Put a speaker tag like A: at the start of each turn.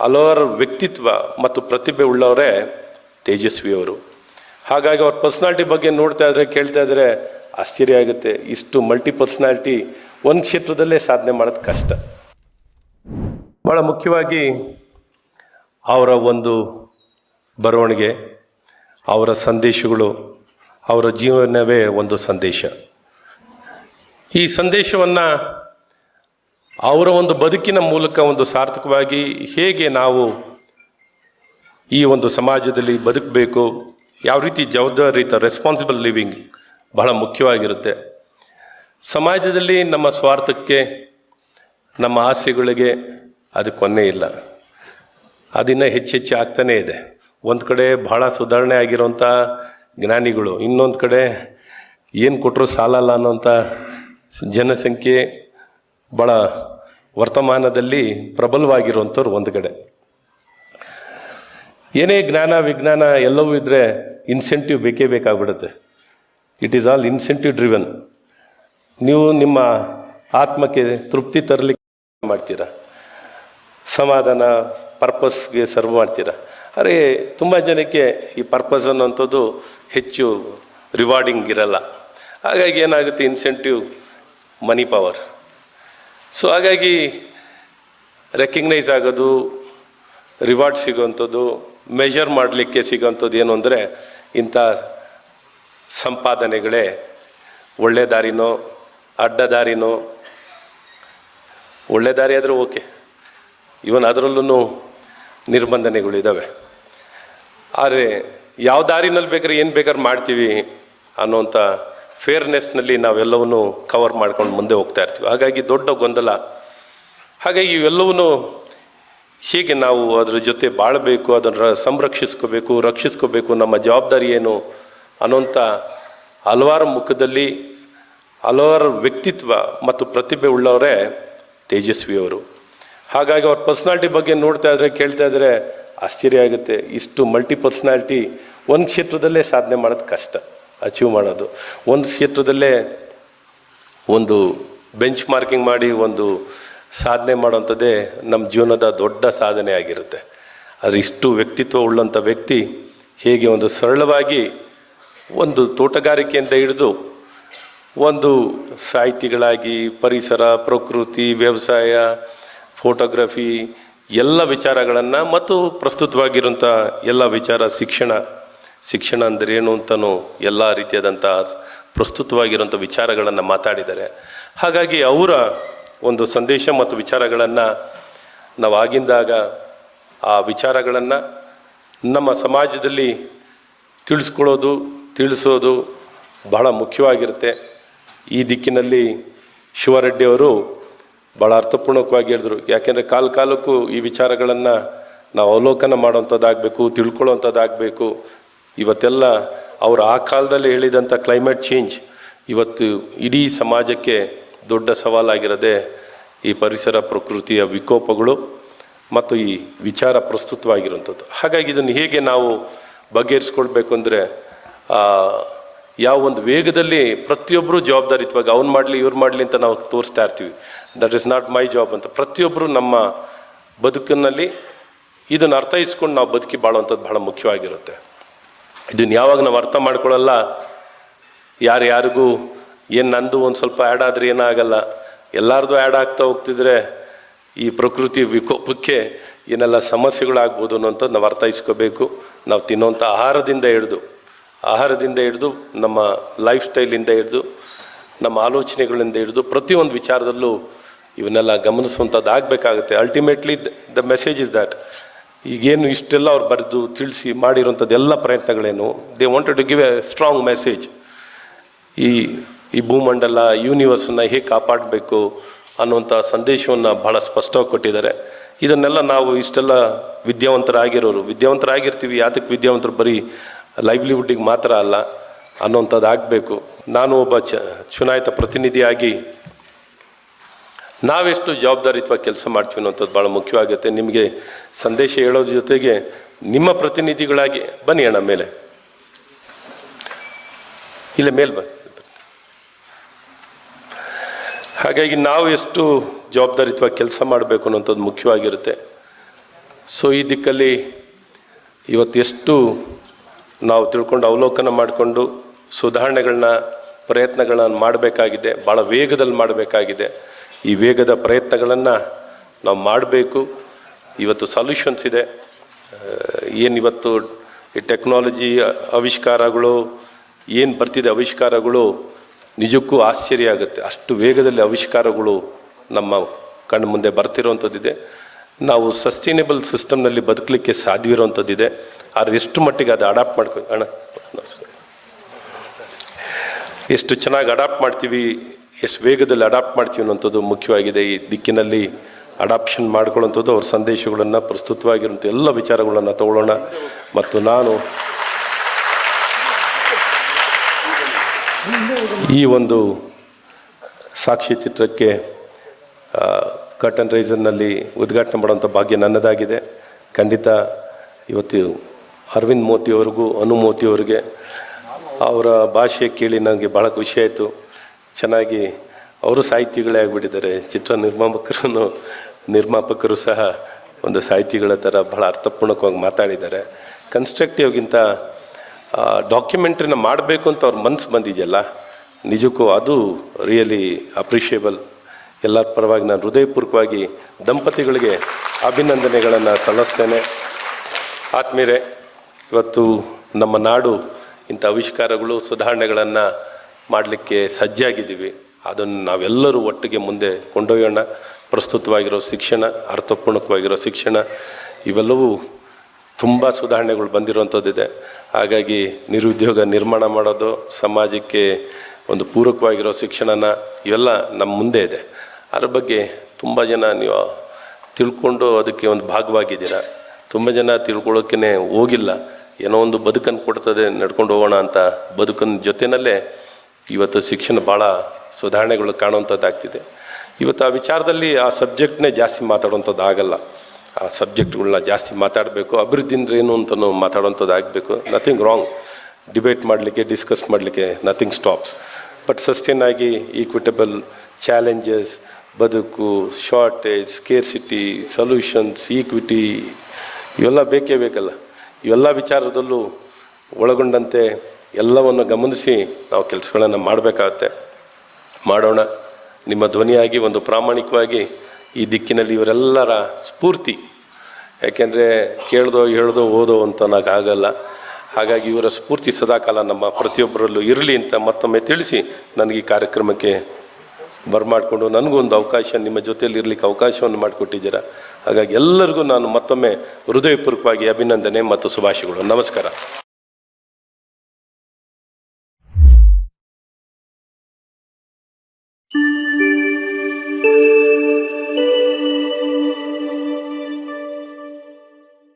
A: ಹಲವಾರು ವ್ಯಕ್ತಿತ್ವ ಮತ್ತು ಪ್ರತಿಭೆ ಉಳ್ಳವರೇ ತೇಜಸ್ವಿಯವರು. ಹಾಗಾಗಿ ಅವ್ರ ಪರ್ಸ್ನಾಲ್ಟಿ ಬಗ್ಗೆ ನೋಡ್ತಾ ಇದ್ರೆ, ಕೇಳ್ತಾ ಇದ್ರೆ ಆಶ್ಚರ್ಯ ಆಗುತ್ತೆ. ಇಷ್ಟು ಮಲ್ಟಿ ಪರ್ಸ್ನಾಲಿಟಿ ಒಂದು ಕ್ಷೇತ್ರದಲ್ಲೇ ಸಾಧನೆ ಮಾಡೋದು ಕಷ್ಟ. ಭಾಳ ಮುಖ್ಯವಾಗಿ ಅವರ ಒಂದು ಬರವಣಿಗೆ, ಅವರ ಸಂದೇಶಗಳು, ಅವರ ಜೀವನವೇ ಒಂದು ಸಂದೇಶ. ಈ ಸಂದೇಶವನ್ನು ಅವರ ಒಂದು ಬದುಕಿನ ಮೂಲಕ ಒಂದು ಸಾರ್ಥಕವಾಗಿ ಹೇಗೆ ನಾವು ಈ ಒಂದು ಸಮಾಜದಲ್ಲಿ ಬದುಕಬೇಕು, ಯಾವ ರೀತಿ ಜವಾಬ್ದಾರಿಯುತ ರೆಸ್ಪಾನ್ಸಿಬಲ್ ಲಿವಿಂಗ್ ಬಹಳ ಮುಖ್ಯವಾಗಿರುತ್ತೆ. ಸಮಾಜದಲ್ಲಿ ನಮ್ಮ ಸ್ವಾರ್ಥಕ್ಕೆ, ನಮ್ಮ ಆಸೆಗಳಿಗೆ ಅದು ಕೊನೆ ಇಲ್ಲ. ಅದಿನ್ನ ಹೆಚ್ಚೆಚ್ಚು ಹೆಚ್ಚು ಆಗ್ತಾನೇ ಇದೆ. ಒಂದು ಕಡೆ ಬಹಳ ಸುಧಾರಣೆ ಆಗಿರೋಂಥ ಜ್ಞಾನಿಗಳು, ಇನ್ನೊಂದು ಕಡೆ ಏನು ಕೊಟ್ಟರು ಸಾಲಲ್ಲ ಅನ್ನೋಂಥ ಜನಸಂಖ್ಯೆ ಭಾಳ ವರ್ತಮಾನದಲ್ಲಿ ಪ್ರಬಲವಾಗಿರುವಂಥವ್ರು ಒಂದು ಕಡೆ. ಏನೇ ಜ್ಞಾನ ವಿಜ್ಞಾನ ಎಲ್ಲವೂ ಇದ್ದರೆ ಇನ್ಸೆಂಟಿವ್ ಬೇಕೇ ಬೇಕಾಗ್ಬಿಡುತ್ತೆ. It is all incentive driven ನೀವು ನಿಮ್ಮ ಆತ್ಮಕ್ಕೆ ತೃಪ್ತಿ ತರಲಿಕ್ಕೆ ಮಾಡ್ತೀರಾ? ಸಮಾಧಾನ ಪರ್ಪಸ್ಗೆ ಸರ್ವ್ ಮಾಡ್ತೀರಾ? ಅರೆ, ತುಂಬ ಜನಕ್ಕೆ ಈ ಪರ್ಪಸ್ ಅನ್ನೋಂಥದ್ದು ಹೆಚ್ಚು ರಿವಾರ್ಡಿಂಗ್ ಇರಲ್ಲ. ಹಾಗಾಗಿ ಏನಾಗುತ್ತೆ ಇನ್ಸೆಂಟಿವ್ ಮನಿ ಪವರ್ ಸೊ ಹಾಗಾಗಿ ರೆಕಗ್ನೈಸ್ ಆಗೋದು ರಿವಾರ್ಡ್ ಸಿಗೋವಂಥದ್ದು ಮೆಷರ್ ಮಾಡಲಿಕ್ಕೆ ಸಿಗೋವಂಥದ್ದು ಏನು ಅಂದರೆ ಇಂಥ ಸಂಪಾದನೆಗಳೇ. ಒಳ್ಳೆ ದಾರಿನೋ, ಅಡ್ಡ ದಾರಿನೋ, ಒಳ್ಳೆ ದಾರಿ ಆದರೂ ಓಕೆ. ಇವನ್ ಅದರಲ್ಲೂ ನಿರ್ಬಂಧನೆಗಳಿದ್ದಾವೆ ಆದರೆ, ಯಾವ ದಾರಿನಲ್ಲಿ ಬೇಕಾದ್ರೆ ಏನು ಬೇಕಾದ್ರೆ ಮಾಡ್ತೀವಿ ಅನ್ನೋಂಥ ಫೇರ್ನೆಸ್ನಲ್ಲಿ ನಾವೆಲ್ಲವನ್ನೂ ಕವರ್ ಮಾಡ್ಕೊಂಡು ಮುಂದೆ ಹೋಗ್ತಾ ಇರ್ತೀವಿ. ಹಾಗಾಗಿ ದೊಡ್ಡ ಗೊಂದಲ. ಹಾಗಾಗಿ ಇವೆಲ್ಲವನ್ನೂ ಹೀಗೆ ನಾವು ಅದರ ಜೊತೆ ಬಾಳಬೇಕು, ಅದನ್ನು ಸಂರಕ್ಷಿಸ್ಕೋಬೇಕು, ರಕ್ಷಿಸ್ಕೋಬೇಕು, ನಮ್ಮ ಜವಾಬ್ದಾರಿ ಏನು ಅನ್ನೋಂಥ ಹಲವಾರು ಮುಖದಲ್ಲಿ ಹಲವಾರು ವ್ಯಕ್ತಿತ್ವ ಮತ್ತು ಪ್ರತಿಭೆ ಉಳ್ಳವರೇ ತೇಜಸ್ವಿಯವರು ಹಾಗಾಗಿ ಅವ್ರ ಪರ್ಸ್ನಾಲ್ಟಿ ಬಗ್ಗೆ ನೋಡ್ತಾ ಇದ್ರೆ, ಕೇಳ್ತಾ ಇದ್ರೆ ಆಶ್ಚರ್ಯ ಆಗುತ್ತೆ. ಇಷ್ಟು ಮಲ್ಟಿ ಪರ್ಸ್ನಾಲಿಟಿ ಒಂದು ಕ್ಷೇತ್ರದಲ್ಲೇ ಸಾಧನೆ ಮಾಡೋದು ಕಷ್ಟ. ಅಚೀವ್ ಮಾಡೋದು. ಒಂದು ಕ್ಷೇತ್ರದಲ್ಲೇ ಒಂದು ಬೆಂಚ್ ಮಾರ್ಕಿಂಗ್ ಮಾಡಿ, ಒಂದು ಸಾಧನೆ ಮಾಡೋಂಥದ್ದೇ ನಮ್ಮ ಜೀವನದ ದೊಡ್ಡ ಸಾಧನೆ ಆಗಿರುತ್ತೆ. ಆದರೆ ಇಷ್ಟು ವ್ಯಕ್ತಿತ್ವ ಉಳ್ಳಂಥ ವ್ಯಕ್ತಿ ಹೇಗೆ ಒಂದು ಸರಳವಾಗಿ ಒಂದು ತೋಟಗಾರಿಕೆಯಿಂದ ಹಿಡಿದು ಒಂದು ಸಾಹಿತಿಗಳಾಗಿ, ಪರಿಸರ, ಪ್ರಕೃತಿ, ವ್ಯವಸಾಯ ಫೋಟೋಗ್ರಫಿ ಎಲ್ಲ ವಿಚಾರಗಳನ್ನು ಮತ್ತು ಪ್ರಸ್ತುತವಾಗಿರುವಂಥ ಎಲ್ಲ ವಿಚಾರ ಶಿಕ್ಷಣ ಶಿಕ್ಷಣ ಅಂದರೆ ಏನು ಅಂತಲೂ ಎಲ್ಲ ರೀತಿಯಾದಂಥ ಪ್ರಸ್ತುತವಾಗಿರುವಂಥ ವಿಚಾರಗಳನ್ನು ಮಾತಾಡಿದ್ದಾರೆ. ಹಾಗಾಗಿ ಅವರ ಒಂದು ಸಂದೇಶ ಮತ್ತು ವಿಚಾರಗಳನ್ನು ನಾವು ಆಗಿಂದಾಗ ಆ ವಿಚಾರಗಳನ್ನು ನಮ್ಮ ಸಮಾಜದಲ್ಲಿ ತಿಳಿಸ್ಕೊಳ್ಳೋದು, ತಿಳಿಸೋದು ಬಹಳ ಮುಖ್ಯವಾಗಿರುತ್ತೆ. ಈ ದಿಕ್ಕಿನಲ್ಲಿ ಶಿವರೆಡ್ಡಿಯವರು ಭಾಳ ಅರ್ಥಪೂರ್ಣಕವಾಗಿ ಹೇಳಿದ್ರು. ಯಾಕೆಂದರೆ ಕಾಲ ಕಾಲಕ್ಕೂ ಈ ವಿಚಾರಗಳನ್ನು ನಾವು ಅವಲೋಕನ ಮಾಡುವಂಥದ್ದಾಗಬೇಕು ತಿಳ್ಕೊಳ್ಳೋವಂಥದ್ದಾಗಬೇಕು ಇವತ್ತೆಲ್ಲ ಅವರು ಆ ಕಾಲದಲ್ಲಿ ಹೇಳಿದಂಥ ಕ್ಲೈಮೇಟ್ ಚೇಂಜ್ ಇವತ್ತು ಇಡೀ ಸಮಾಜಕ್ಕೆ ದೊಡ್ಡ ಸವಾಲಾಗಿರೋದೇ ಈ ಪರಿಸರ ಪ್ರಕೃತಿಯ ವಿಕೋಪಗಳು ಮತ್ತು ಈ ವಿಚಾರ ಪ್ರಸ್ತುತವಾಗಿರುವಂಥದ್ದು. ಹಾಗಾಗಿ ಇದನ್ನು ಹೇಗೆ ನಾವು ಬಗೆಹರಿಸ್ಕೊಳ್ಬೇಕು ಅಂದರೆ ಯಾವ ಒಂದು ವೇಗದಲ್ಲಿ ಪ್ರತಿಯೊಬ್ಬರು ಜವಾಬ್ದಾರಿತ್ವಾಗ ಅವ್ನು ಮಾಡಲಿ, ಇವ್ರು ಮಾಡಲಿ ಅಂತ ನಾವು ತೋರಿಸ್ತಾ ಇರ್ತೀವಿ. That is not my job ಅಂತ. ಪ್ರತಿಯೊಬ್ಬರು ನಮ್ಮ ಬದುಕಿನಲ್ಲಿ ಇದನ್ನು ಅರ್ಥೈಸ್ಕೊಂಡು ನಾವು ಬದುಕಿ ಬಾಳುವಂಥದ್ದು ಬಹಳ ಮುಖ್ಯವಾಗಿರುತ್ತೆ. ಇದನ್ನು ಯಾವಾಗ ನಾವು ಅರ್ಥ ಮಾಡ್ಕೊಳ್ಳಲ್ಲ ಯಾರು ಯಾರಿಗೂ ಏನು ನಂದು ಒಂದು ಸ್ವಲ್ಪ ಆ್ಯಡ್ ಆದರೆ ಏನಾಗಲ್ಲ. ಎಲ್ಲರದು ಆ್ಯಡ್ ಆಗ್ತಾ ಹೋಗ್ತಿದ್ರೆ ಈ ಪ್ರಕೃತಿ ವಿಕೋಪಕ್ಕೆ ಏನೆಲ್ಲ ಸಮಸ್ಯೆಗಳಾಗ್ಬೋದು ಅನ್ನೋಂಥದ್ದು ನಾವು ಅರ್ಥೈಸ್ಕೋಬೇಕು. ನಾವು ತಿನ್ನೋಂಥ ಆಹಾರದಿಂದ ಹಿಡಿದು ಆಹಾರದಿಂದ ಹಿಡಿದು, ನಮ್ಮ ಲೈಫ್ ಸ್ಟೈಲಿಂದ ಹಿಡಿದು, ನಮ್ಮ ಆಲೋಚನೆಗಳಿಂದ ಹಿಡಿದು ಪ್ರತಿಯೊಂದು ವಿಚಾರದಲ್ಲೂ ಇವನ್ನೆಲ್ಲ ಗಮನಿಸುವಂಥದ್ದು ಆಗಬೇಕಾಗುತ್ತೆ ultimately the message is that ಈಗೇನು ಇಷ್ಟೆಲ್ಲ ಅವ್ರು ಬರೆದು ತಿಳಿಸಿ ಮಾಡಿರೋಂಥದ್ದು ಎಲ್ಲ ಪ್ರಯತ್ನಗಳೇನು they wanted to give a strong message ಈ ಈ ಭೂಮಂಡಲ ಯೂನಿವರ್ಸನ್ನ ಹೇಗೆ ಕಾಪಾಡಬೇಕು ಅನ್ನುವಂಥ ಸಂದೇಶವನ್ನು ಬಹಳ ಸ್ಪಷ್ಟವಾಗಿ ಕೊಟ್ಟಿದ್ದಾರೆ. ಇದನ್ನೆಲ್ಲ ನಾವು ಇಷ್ಟೆಲ್ಲ ವಿದ್ಯಾವಂತರಾಗಿರೋರು, ವಿದ್ಯಾವಂತರಾಗಿರ್ತೀವಿ, ಯಾತಕ್ಕೆ ವಿದ್ಯಾವಂತರು ಬರೀ ಲೈವ್ಲಿಹುಡ್ಡಿಗೆ ಮಾತ್ರ ಅಲ್ಲ ಅನ್ನೋಂಥದ್ದು ಆಗಬೇಕು ನಾನು ಒಬ್ಬ ಚ, ಚುನಾಯಿತ ಪ್ರತಿನಿಧಿಯಾಗಿ ನಾವೆಷ್ಟು ಜವಾಬ್ದಾರಿತ್ವ ಕೆಲಸ ಮಾಡ್ತೀವಿ ಅನ್ನೋಂಥದ್ದು ಭಾಳ ಮುಖ್ಯವಾಗುತ್ತೆ. ನಿಮಗೆ ಸಂದೇಶ ಹೇಳೋದ್ರ ಜೊತೆಗೆ ನಿಮ್ಮ ಪ್ರತಿನಿಧಿಗಳಾಗಿ ಬನ್ನಿ ಅಣ್ಣ ಮೇಲೆ. ಇಲ್ಲ, ಮೇಲೆ ಬನ್ನಿ. ಹಾಗಾಗಿ ನಾವು ಎಷ್ಟು ಜವಾಬ್ದಾರಿತ್ವ ಕೆಲಸ ಮಾಡಬೇಕು ಅನ್ನೋಂಥದ್ದು ಮುಖ್ಯವಾಗಿರುತ್ತೆ. ಸೊ, ಈ ದಿಕ್ಕಲ್ಲಿ ಇವತ್ತು ಎಷ್ಟು ನಾವು ತಿಳ್ಕೊಂಡು ಅವಲೋಕನ ಮಾಡಿಕೊಂಡು ಸುಧಾರಣೆಗಳನ್ನ, ಪ್ರಯತ್ನಗಳನ್ನ ಮಾಡಬೇಕಾಗಿದೆ, ಭಾಳ ವೇಗದಲ್ಲಿ ಮಾಡಬೇಕಾಗಿದೆ. ಈ ವೇಗದ ಪ್ರಯತ್ನಗಳನ್ನು ನಾವು ಮಾಡಬೇಕು. ಇವತ್ತು ಸೊಲ್ಯೂಷನ್ಸ್ ಇದೆ. ಏನಿವತ್ತು ಈ ಟೆಕ್ನಾಲಜಿ ಆವಿಷ್ಕಾರಗಳು, ಏನು ಬರ್ತಿದೆ ಆವಿಷ್ಕಾರಗಳು ನಿಜಕ್ಕೂ ಆಶ್ಚರ್ಯ ಆಗುತ್ತೆ. ಅಷ್ಟು ವೇಗದಲ್ಲಿ ಆವಿಷ್ಕಾರಗಳು ನಮ್ಮ ಕಣ್ಣು ಮುಂದೆ ಬರ್ತಿರೋವಂಥದ್ದಿದೆ ನಾವು ಸಸ್ಟೈನೇಬಲ್ ಸಿಸ್ಟಮ್ನಲ್ಲಿ ಬದುಕಲಿಕ್ಕೆ ಸಾಧ್ಯವಿರುವಂಥದ್ದಿದೆ ಆದರೆ ಎಷ್ಟು ಮಟ್ಟಿಗೆ ಅದು ಅಡಾಪ್ಟ್ ಮಾಡ್ಕೊ ಅಣ್ಣ ಎಷ್ಟು ಚೆನ್ನಾಗಿ ಅಡಾಪ್ಟ್ ಮಾಡ್ತೀವಿ ಎಷ್ಟು ವೇಗದಲ್ಲಿ ಅಡಾಪ್ಟ್ ಮಾಡ್ತೀವಿ ಅನ್ನೋಂಥದ್ದು ಮುಖ್ಯವಾಗಿದೆ. ಈ ದಿಕ್ಕಿನಲ್ಲಿ ಅಡಾಪ್ಷನ್ ಮಾಡ್ಕೊಳ್ಳೋಂಥದ್ದು ಅವ್ರ ಸಂದೇಶಗಳನ್ನು ಪ್ರಸ್ತುತವಾಗಿರುವಂಥ ಎಲ್ಲ ವಿಚಾರಗಳನ್ನು ತಗೊಳ್ಳೋಣ. ಮತ್ತು ನಾನು ಈ ಒಂದು ಸಾಕ್ಷಿ ಚಿತ್ರಕ್ಕೆ ಕರ್ಟನ್ ರೈಸರ್ನಲ್ಲಿ ಉದ್ಘಾಟನೆ ಮಾಡುವಂಥ ಭಾಗ್ಯ ನನ್ನದಾಗಿದೆ. ಖಂಡಿತ ಇವತ್ತು ಅರವಿಂದ್ ಮೋತಿಯವರಿಗೂ, ಅನು ಮೋತಿಯವರಿಗೆ ಅವರ ಭಾಷೆ ಕೇಳಿ ನನಗೆ ಭಾಳ ಖುಷಿ ಆಯಿತು. ಚೆನ್ನಾಗಿ ಅವರು ಸಾಹಿತಿಗಳೇ ಆಗಿಬಿಟ್ಟಿದ್ದಾರೆ. ಚಿತ್ರ ನಿರ್ಮಾಪಕರು ನಿರ್ಮಾಪಕರು ಸಹ ಒಂದು ಸಾಹಿತಿಗಳ ಥರ ಬಹಳ ಅರ್ಥಪೂರ್ಣಕವಾಗಿ ಮಾತಾಡಿದ್ದಾರೆ. ಕನ್ಸ್ಟ್ರಕ್ಟಿವ್ಗಿಂತ ಡಾಕ್ಯುಮೆಂಟ್ರಿನ ಮಾಡಬೇಕು ಅಂತ ಅವ್ರ ಮನಸ್ಸು ಬಂದಿದೆಯಲ್ಲ, ನಿಜಕ್ಕೂ ಅದು ರಿಯಲಿ ಅಪ್ರಿಷಿಯೇಬಲ್. ಎಲ್ಲರ ಪರವಾಗಿ ನಾನು ಹೃದಯಪೂರ್ವಕವಾಗಿ ದಂಪತಿಗಳಿಗೆ ಅಭಿನಂದನೆಗಳನ್ನು ಸಲ್ಲಿಸ್ತೇನೆ. ಆತ್ಮೀಯರೇ, ಇವತ್ತು ನಮ್ಮ ನಾಡು ಇಂಥ ಆವಿಷ್ಕಾರಗಳು, ಸುಧಾರಣೆಗಳನ್ನು ಮಾಡಲಿಕ್ಕೆ ಸಜ್ಜಾಗಿದ್ದೀವಿ. ಅದನ್ನು ನಾವೆಲ್ಲರೂ ಒಟ್ಟಿಗೆ ಮುಂದೆ ಕೊಂಡೊಯ್ಯೋಣ. ಪ್ರಸ್ತುತವಾಗಿರೋ ಶಿಕ್ಷಣ, ಅರ್ಥಪೂರ್ಣಕವಾಗಿರೋ ಶಿಕ್ಷಣ, ಇವೆಲ್ಲವೂ ತುಂಬ ಸುಧಾರಣೆಗಳು ಬಂದಿರುವಂಥದ್ದಿದೆ ಹಾಗಾಗಿ ನಿರುದ್ಯೋಗ ನಿರ್ಮಾಣ ಮಾಡೋದು, ಸಮಾಜಕ್ಕೆ ಒಂದು ಪೂರಕವಾಗಿರೋ ಶಿಕ್ಷಣನ ಇವೆಲ್ಲ ನಮ್ಮ ಮುಂದೆ ಇದೆ. ಅದ್ರ ಬಗ್ಗೆ ತುಂಬ ಜನ ನೀವು ತಿಳ್ಕೊಂಡು ಅದಕ್ಕೆ ಒಂದು ಭಾಗವಾಗಿದ್ದೀರಾ. ತುಂಬ ಜನ ತಿಳ್ಕೊಳ್ಳೋಕ್ಕೇ ಹೋಗಿಲ್ಲ. ಏನೋ ಒಂದು ಬದುಕನ್ನು ಕೊಡ್ತದೆ, ನಡ್ಕೊಂಡು ಹೋಗೋಣ ಅಂತ ಬದುಕನ್ನ ಜೊತೆಯಲ್ಲೇ ಇವತ್ತು ಶಿಕ್ಷಣ ಭಾಳ ಸುಧಾರಣೆಗಳು ಕಾಣುವಂಥದ್ದಾಗ್ತಿದೆ. ಇವತ್ತು ಆ ವಿಚಾರದಲ್ಲಿ ಆ ಸಬ್ಜೆಕ್ಟ್ನೇ ಜಾಸ್ತಿ ಮಾತಾಡುವಂಥದ್ದು ಆಗಲ್ಲ. ಆ ಸಬ್ಜೆಕ್ಟ್ಗಳನ್ನ ಜಾಸ್ತಿ ಮಾತಾಡಬೇಕು ಅಭಿವೃದ್ಧಿ ಅಂದ್ರೆ ಏನು ಅಂತಲೂ ಮಾತಾಡುವಂಥದ್ದು ಆಗಬೇಕು. ನಥಿಂಗ್ ರಾಂಗ್ ಡಿಬೇಟ್ ಮಾಡಲಿಕ್ಕೆ ಡಿಸ್ಕಸ್ ಮಾಡಲಿಕ್ಕೆ ನಥಿಂಗ್ ಸ್ಟಾಪ್ಸ್ ಬಟ್ ಸಸ್ಟೈನ್ ಆಗಿ ಈಕ್ವಿಟಬಲ್ ಚಾಲೆಂಜಸ್ ಬದುಕು ಶಾರ್ಟೇಜ್ ಸ್ಕೇರ್ಸಿಟಿ ಸೊಲ್ಯೂಷನ್ಸ್ ಈಕ್ವಿಟಿ ಇವೆಲ್ಲ ಬೇಕೇ ಬೇಕಲ್ಲ. ಇವೆಲ್ಲ ವಿಚಾರದಲ್ಲೂ ಒಳಗೊಂಡಂತೆ ಎಲ್ಲವನ್ನು ಗಮನಿಸಿ ನಾವು ಕೆಲಸಗಳನ್ನು ಮಾಡಬೇಕಾಗತ್ತೆ. ಮಾಡೋಣ. ನಿಮ್ಮ ಧ್ವನಿಯಾಗಿ, ಒಂದು ಪ್ರಾಮಾಣಿಕವಾಗಿ ಈ ದಿಕ್ಕಿನಲ್ಲಿ ಇವರೆಲ್ಲರ ಸ್ಫೂರ್ತಿ. ಯಾಕೆಂದರೆ ಕೇಳ್ದೋ, ಹೇಳ್ದೋ, ಓದೋ ಅಂತ ಆಗಲ್ಲ. ಹಾಗಾಗಿ ಇವರ ಸ್ಫೂರ್ತಿ ಸದಾಕಾಲ ನಮ್ಮ ಪ್ರತಿಯೊಬ್ಬರಲ್ಲೂ ಇರಲಿ ಅಂತ ಮತ್ತೊಮ್ಮೆ ತಿಳಿಸಿ ನನಗೆ ಈ ಕಾರ್ಯಕ್ರಮಕ್ಕೆ ಬರಮಾಡಿಕೊಂಡು ಒಂದು ಅವಕಾಶ, ನಿಮ್ಮ ಜೊತೆಯಲ್ಲಿ ಇರಲಿಕ್ಕೆ ಅವಕಾಶವನ್ನು ಮಾಡಿಕೊಟ್ಟಿದ್ದೀರಾ. ಹಾಗಾಗಿ ಎಲ್ಲರಿಗೂ ನಾನು ಮತ್ತೊಮ್ಮೆ ಹೃದಯಪೂರ್ವಕವಾಗಿ ಅಭಿನಂದನೆ ಮತ್ತು ಶುಭಾಶಯಗಳು. ನಮಸ್ಕಾರ.